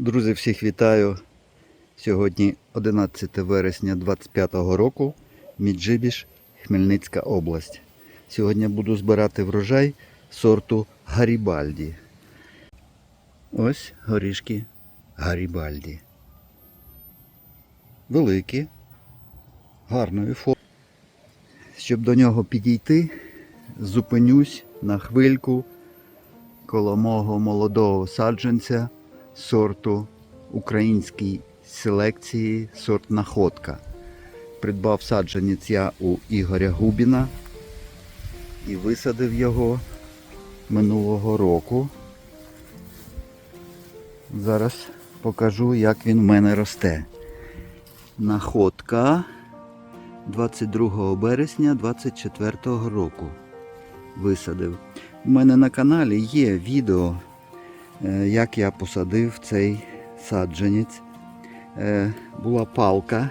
Друзі, всіх вітаю. Сьогодні 11 вересня 25 року, Міджибіш, Хмельницька область. Сьогодні буду збирати врожай сорту Гарібальді. Ось горішки Гарібальді. Великі, гарної форми. Щоб до нього підійти, зупинюсь на хвильку коло мого молодого саджанця сорту українській селекції сорт находка. Придбав саджанець я у Ігоря Губіна і висадив його минулого року. Зараз покажу, як він в мене росте. Находка 22 березня 24 року висадив. У мене на каналі є відео, як я посадив цей саджанець. Е, Була палка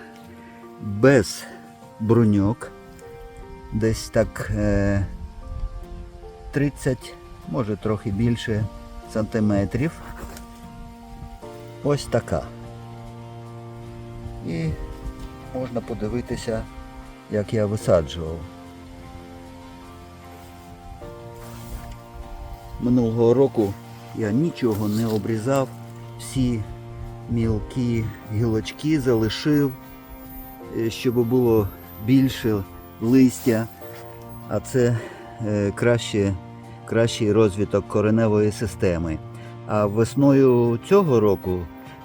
без бруньок. Десь так е, 30, може трохи більше сантиметрів. Ось така. І можна подивитися, як я висаджував. Минулого року я нічого не обрізав, всі мілкі гілочки залишив, е, щоб було більше листя, а це е, краще, кращий розвиток кореневої системи. А весною цього року,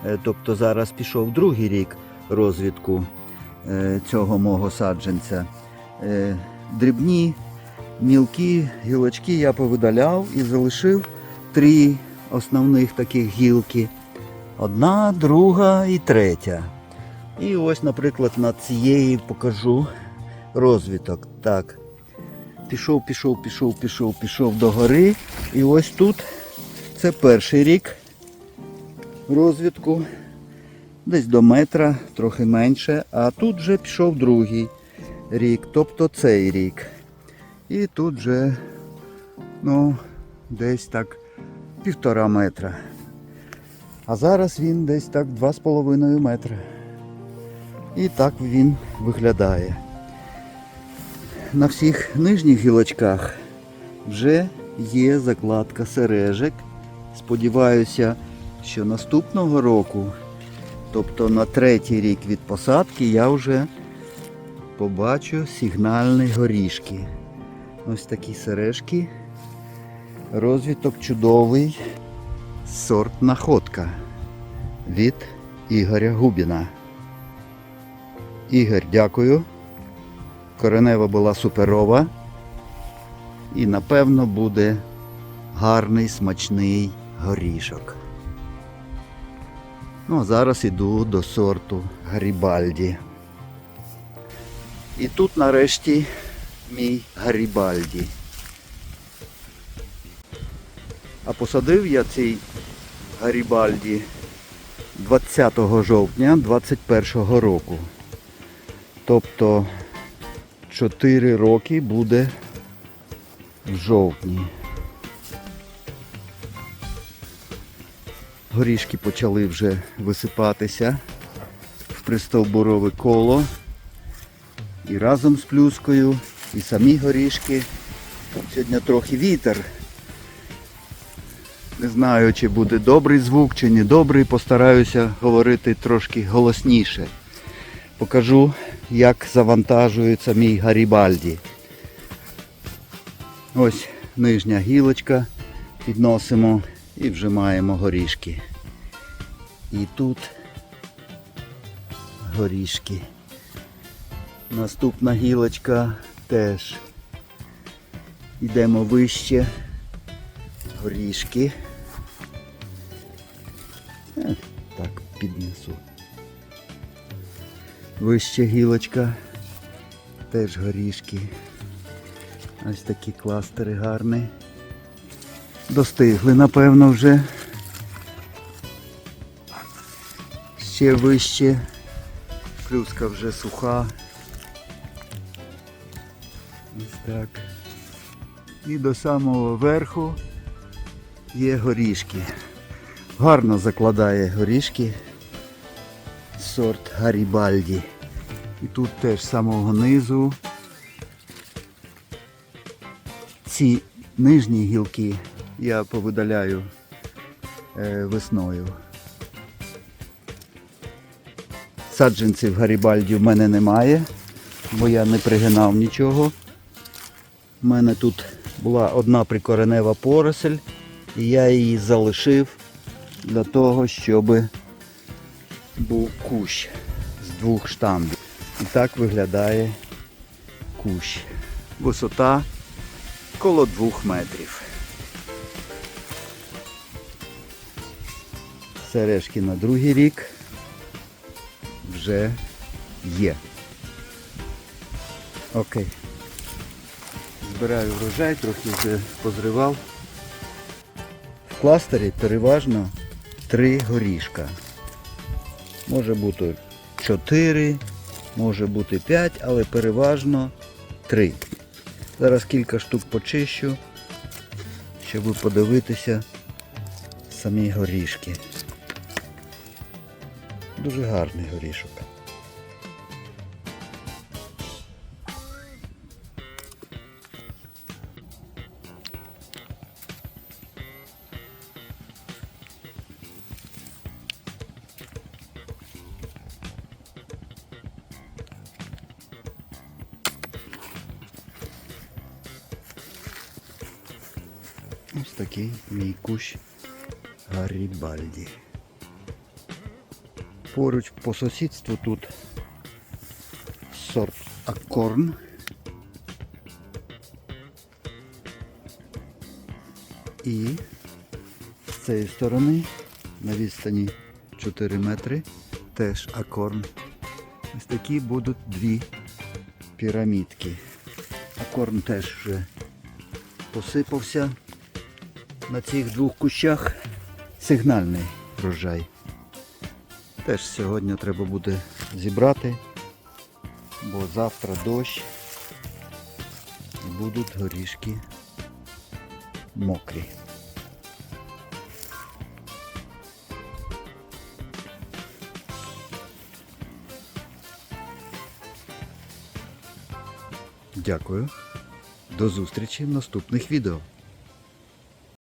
е, тобто зараз пішов другий рік розвитку е, цього мого саджанця, дрібні мілкі гілочки я повидаляв і залишив три основних таких гілки. Одна, друга і третя. І ось, наприклад, на цієї покажу розвиток. Так. Пішов, пішов, пішов, пішов, пішов до гори. І ось тут це перший рік розвитку. Десь до метра, трохи менше. А тут вже пішов другий рік, тобто цей рік. І тут вже, ну, десь так півтора метра. А зараз він десь так 2,5 метра. І так він виглядає. На всіх нижніх гілочках вже є закладка сережек. Сподіваюся, що наступного року, тобто на третій рік від посадки, я вже побачу сигнальні горішки. Ось такі сережки. Розвиток чудовий. Сорт находка від Ігоря Губіна. Ігор, дякую. Коренева була суперова. І напевно буде гарний смачний горішок. Ну, а зараз іду до сорту Гарібальді. І тут нарешті мій Гарібальді. А посадив я цей Гарібальді 20 жовтня 21 року. Тобто 4 роки буде в жовтні. Горішки почали вже висипатися в пристовбурове коло. І разом з плюскою, і самі горішки. Сьогодні трохи вітер. Не знаю, чи буде добрий звук, чи не добрий. Постараюся говорити трошки голосніше. Покажу, як завантажується мій Гарібальді. Ось нижня гілочка. Підносимо і вже маємо горішки. І тут горішки. Наступна гілочка теж. Йдемо вище. Горішки. Вище гілочка. Теж горішки. Ось такі кластери гарні. Достигли, напевно, вже. Ще вище. Плюска вже суха. Ось так. І до самого верху є горішки. Гарно закладає горішки. Сорт Гарібальді. І тут теж з самого низу. Ці нижні гілки я повидаляю е, весною. Саджанців Гарібальді в мене немає, бо я не пригинав нічого. У мене тут була одна прикоренева поросель, і я її залишив для того, щоб був кущ з двох штамбів. І так виглядає кущ. Висота коло двох метрів. Сережки на другий рік вже є. Окей. Збираю врожай, трохи вже позривав. В кластері переважно три горішка. Може бути 4, може бути 5, але переважно 3. Зараз кілька штук почищу, щоб подивитися самі горішки. Дуже гарний горішок. Ось такий мій кущ Гарібальді. Поруч по сусідству тут сорт Акорн. І з цієї сторони на відстані 4 метри теж акорн. Ось такі будуть дві пірамідки. Акорн теж вже посипався на цих двох кущах сигнальний врожай. Теж сьогодні треба буде зібрати, бо завтра дощ і будуть горішки мокрі. Дякую. До зустрічі в наступних відео.